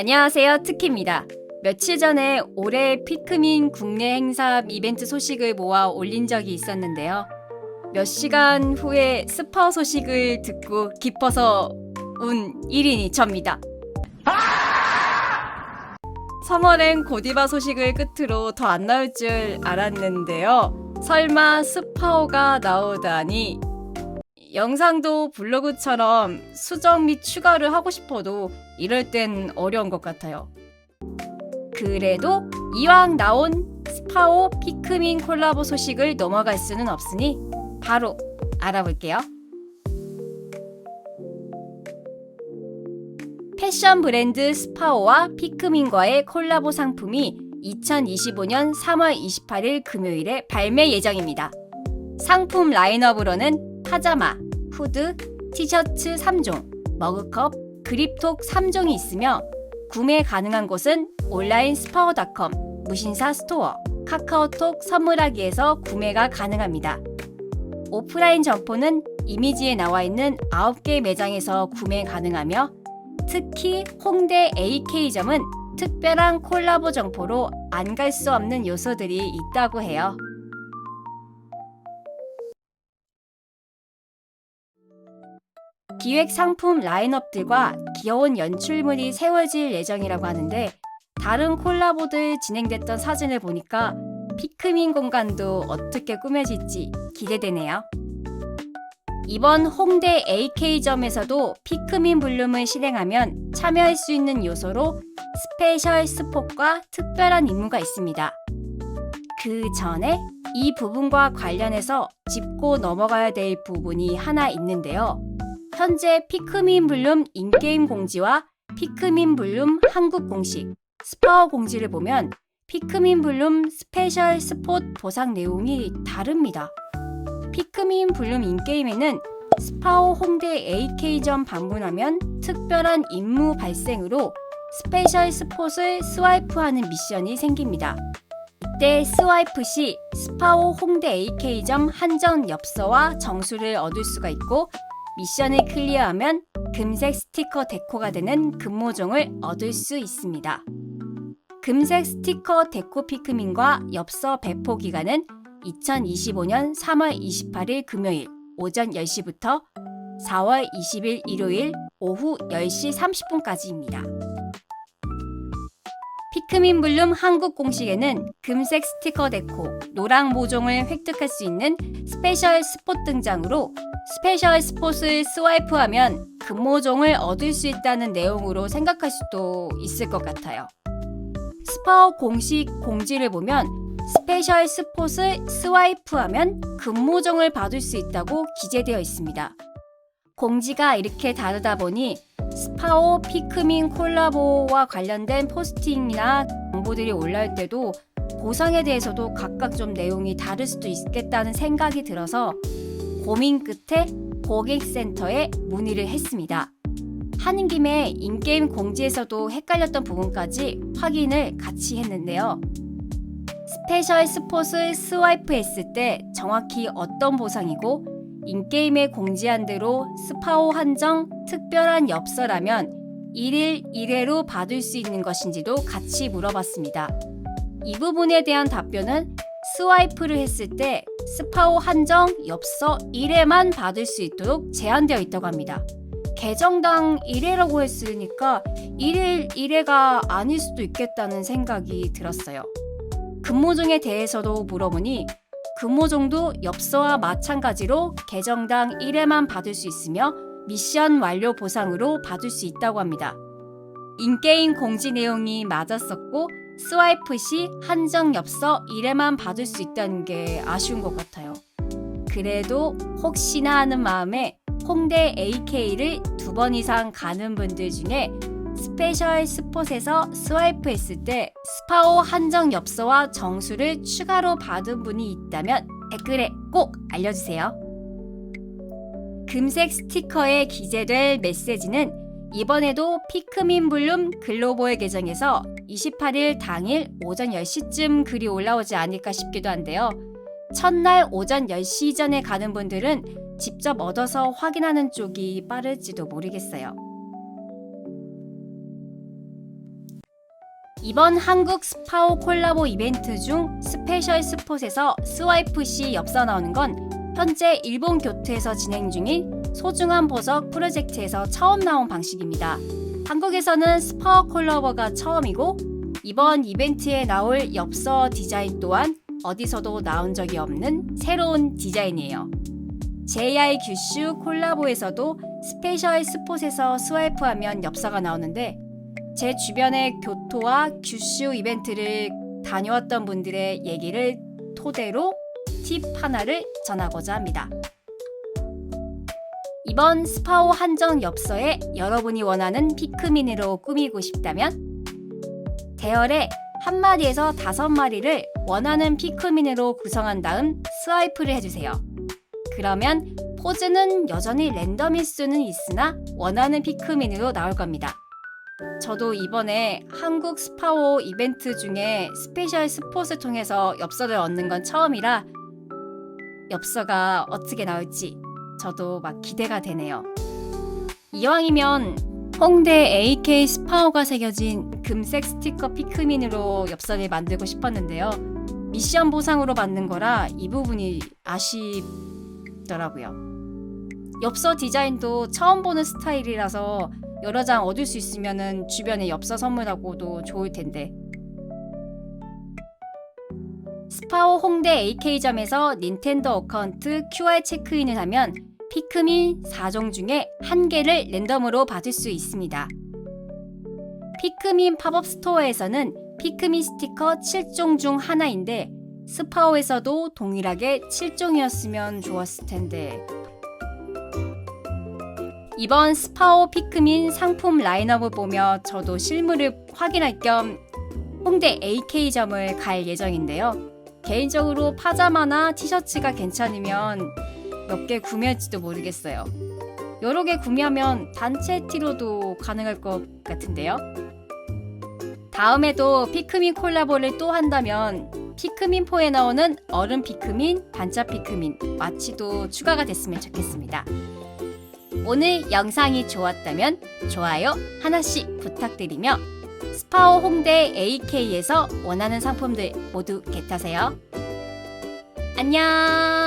안녕하세요, 특키입니다. 며칠 전에 올해 피크민 국내 행사 이벤트 소식을 모아 올린 적이 있었는데요. 몇 시간 후에 스파오 소식을 듣고 깊어서 운 1인이 접니다. 3월엔 고디바 소식을 끝으로 더 안 나올 줄 알았는데요. 설마 스파오가 나오다니 영상도 블로그처럼 수정 및 추가를 하고 싶어도 이럴 땐 어려운 것 같아요. 그래도 이왕 나온 스파오 피크민 콜라보 소식을 넘어갈 수는 없으니 바로 알아볼게요. 패션 브랜드 스파오와 피크민과의 콜라보 상품이 2025년 3월 28일 금요일에 발매 예정입니다. 상품 라인업으로는 파자마, 후드, 티셔츠 3종, 머그컵, 그립톡 3종이 있으며 구매 가능한 곳은 온라인 스파오닷컴, 무신사 스토어, 카카오톡 선물하기에서 구매가 가능합니다. 오프라인 점포는 이미지에 나와 있는 9개 매장에서 구매 가능하며 특히 홍대 AK점은 특별한 콜라보 점포로 안 갈 수 없는 요소들이 있다고 해요. 기획 상품 라인업들과 귀여운 연출물이 세워질 예정이라고 하는데 다른 콜라보들 진행됐던 사진을 보니까 피크민 공간도 어떻게 꾸며질지 기대되네요. 이번 홍대 AK점에서도 피크민 블룸을 실행하면 참여할 수 있는 요소로 스페셜 스폿과 특별한 임무가 있습니다. 그 전에 이 부분과 관련해서 짚고 넘어가야 될 부분이 하나 있는데요. 현재 피크민 블룸 인게임 공지와 피크민 블룸 한국 공식, 스파워 공지를 보면 피크민 블룸 스페셜 스폿 보상 내용이 다릅니다. 피크민 블룸 인게임에는 스파오 홍대 AK점 방문하면 특별한 임무 발생으로 스페셜 스폿을 스와이프하는 미션이 생깁니다. 이때 스와이프 시 스파오 홍대 AK점 한정 엽서와 정수를 얻을 수가 있고 미션을 클리어하면 금색 스티커 데코가 되는 금모종을 얻을 수 있습니다. 금색 스티커 데코 피크민과 엽서 배포 기간은 2025년 3월 28일 금요일 오전 10시부터 4월 20일 일요일 오후 10시 30분까지입니다. 피크민 블룸 한국 공식에는 금색 스티커 데코, 노랑 모종을 획득할 수 있는 스페셜 스폿 등장으로 스페셜 스폿을 스와이프하면 금모종을 얻을 수 있다는 내용으로 생각할 수도 있을 것 같아요. 스파워 공식 공지를 보면 스페셜 스폿을 스와이프하면 금모종을 받을 수 있다고 기재되어 있습니다. 공지가 이렇게 다르다 보니 스파오 피크민 콜라보와 관련된 포스팅이나 정보들이 올라올 때도 보상에 대해서도 각각 좀 내용이 다를 수도 있겠다는 생각이 들어서 고민 끝에 고객센터에 문의를 했습니다. 하는 김에 인게임 공지에서도 헷갈렸던 부분까지 확인을 같이 했는데요. 스페셜 스폿을 스와이프 했을 때 정확히 어떤 보상이고 인게임에 공지한 대로 스파오 한정 특별한 엽서라면 1일 1회로 받을 수 있는 것인지도 같이 물어봤습니다. 이 부분에 대한 답변은 스와이프를 했을 때 스파오 한정 엽서 1회만 받을 수 있도록 제한되어 있다고 합니다. 계정당 1회라고 했으니까 1일 1회가 아닐 수도 있겠다는 생각이 들었어요. 근무종에 대해서도 물어보니 근무종도 엽서와 마찬가지로 계정당 1회만 받을 수 있으며 미션 완료 보상으로 받을 수 있다고 합니다. 인게임 공지 내용이 맞았었고 스와이프 시 한정 엽서 1회만 받을 수 있다는 게 아쉬운 것 같아요. 그래도 혹시나 하는 마음에 홍대 AK를 두 번 이상 가는 분들 중에 스페셜 스폿에서 스와이프 했을 때 스파오 한정 엽서와 정수를 추가로 받은 분이 있다면 댓글에 꼭 알려주세요. 금색 스티커에 기재될 메시지는 이번에도 피크민 블룸 글로벌 계정에서 28일 당일 오전 10시쯤 글이 올라오지 않을까 싶기도 한데요. 첫날 오전 10시 전에 가는 분들은 직접 얻어서 확인하는 쪽이 빠를지도 모르겠어요. 이번 한국 스파오 콜라보 이벤트 중 스페셜 스폿에서 스와이프 시 엽서 나오는 건 현재 일본 교토에서 진행 중인 소중한 보석 프로젝트에서 처음 나온 방식입니다. 한국에서는 스파오 콜라보가 처음이고 이번 이벤트에 나올 엽서 디자인 또한 어디서도 나온 적이 없는 새로운 디자인이에요. JI 규슈 콜라보에서도 스페셜 스폿에서 스와이프하면 엽서가 나오는데 제 주변의 교토와 규슈 이벤트를 다녀왔던 분들의 얘기를 토대로 팁 하나를 전하고자 합니다. 이번 스파오 한정 엽서에 여러분이 원하는 피크민으로 꾸미고 싶다면 대열에 한 마리에서 다섯 마리를 원하는 피크민으로 구성한 다음 스와이프를 해주세요. 그러면 포즈는 여전히 랜덤일 수는 있으나 원하는 피크민으로 나올 겁니다. 저도 이번에 한국 스파오 이벤트 중에 스페셜 스폿을 통해서 엽서를 얻는 건 처음이라 엽서가 어떻게 나올지 저도 막 기대가 되네요. 이왕이면 홍대 AK 스파오가 새겨진 금색 스티커 피크민으로 엽서를 만들고 싶었는데요. 미션 보상으로 받는 거라 이 부분이 아쉽더라고요. 엽서 디자인도 처음 보는 스타일이라서 여러 장 얻을 수 있으면은 주변에 엽서 선물하고도 좋을 텐데. 스파오 홍대 AK점에서 닌텐도 어카운트 QR 체크인을 하면 피크민 4종 중에 한 개를 랜덤으로 받을 수 있습니다. 피크민 팝업 스토어에서는 피크민 스티커 7종 중 하나인데 스파오에서도 동일하게 7종이었으면 좋았을 텐데. 이번 스파오 피크민 상품 라인업을 보며 저도 실물을 확인할 겸 홍대 AK점을 갈 예정인데요. 개인적으로 파자마나 티셔츠가 괜찮으면 몇 개 구매할지도 모르겠어요. 여러 개 구매하면 단체 티로도 가능할 것 같은데요. 다음에도 피크민 콜라보를 또 한다면 피크민 4에 나오는 얼음 피크민, 반짝 피크민, 마치도 추가가 됐으면 좋겠습니다. 오늘 영상이 좋았다면 좋아요 하나씩 부탁드리며 스파오 홍대 AK에서 원하는 상품들 모두 겟하세요. 안녕!